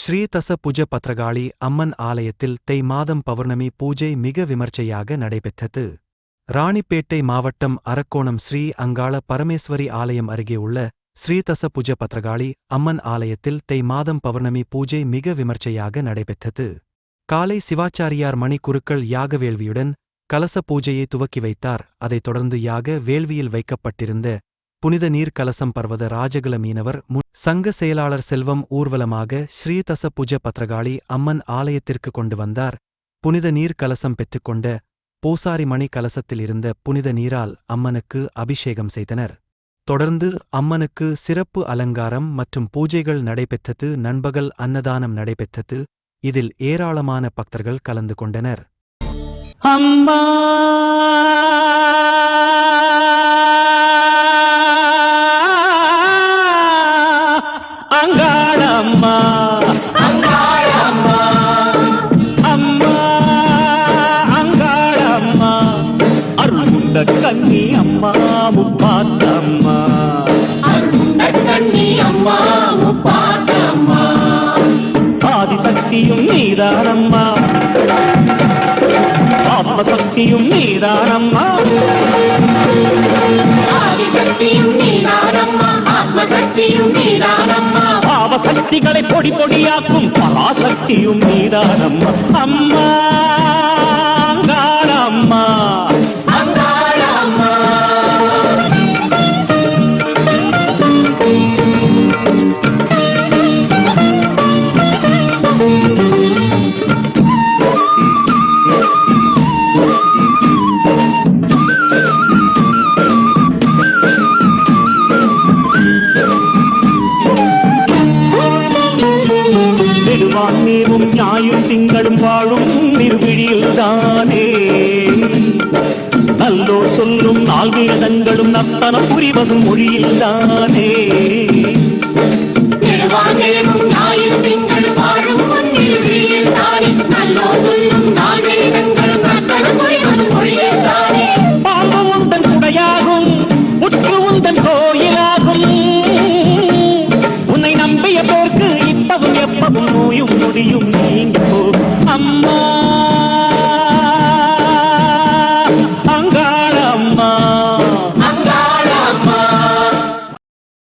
ஸ்ரீதச புஜ பத்ரகாளி அம்மன் ஆலயத்தில் தை மாதம் பௌர்ணமி பூஜை மிக விமர்சையாக நடைபெற்றது. ராணிப்பேட்டை மாவட்டம் அரக்கோணம் ஸ்ரீ அங்காள பரமேஸ்வரி ஆலயம் அருகே உள்ள ஸ்ரீதச புஜ பத்ரகாளி அம்மன் ஆலயத்தில் தை மாதம் பௌர்ணமி பூஜை மிக விமர்சையாக நடைபெற்றது. காலை சிவாச்சாரியார் மணி குருக்கள் யாக வேள்வியுடன் கலச பூஜையை துவக்கி வைத்தார். அதைத் தொடர்ந்து யாக வேள்வியில் வைக்கப்பட்டிருந்த புனித நீர் கலசம் பர்வத ராஜகுல மீனவர் முன் சங்க செயலாளர் செல்வம் ஊர்வலமாக ஸ்ரீதச புஜ பத்ரகாளி அம்மன் ஆலயத்திற்கு கொண்டு வந்தார். புனித நீர் கலசம் பெற்றுக்கொண்ட பூசாரி மணி கலசத்தில் இருந்த புனித நீரால் அம்மனுக்கு அபிஷேகம் செய்தனர். தொடர்ந்து அம்மனுக்கு சிறப்பு அலங்காரம் மற்றும் பூஜைகள் நடைபெற்றது. நண்பகல் அன்னதானம் நடைபெற்றது. இதில் ஏராளமான பக்தர்கள் கலந்து கொண்டனர். அம்மா! கன்னி அம்மா முப்பாத்தம்மா. கண்ணி அம்மா முப்பாத்தம்மா. ஆதிசக்தியும் நீதானம்மா. ஆத்மசக்தியும் நீதானம்மா. ஆதிசக்தியும் நீதானம்மா ஆத்மசக்தியும் நீதானம்மா. பாவசக்திகளை பொடி பொடியாக்கும் பராசக்தியும் நீதானம்மா. அம்மா. நெடுவான் ஞாயும் திங்களும் வாழும் நிர்விழியில் தானே நல்லோர் சொல்லும் நால்வேதங்களும் நத்தனம் புரிவதும் மொழியில் தானே అమ్మో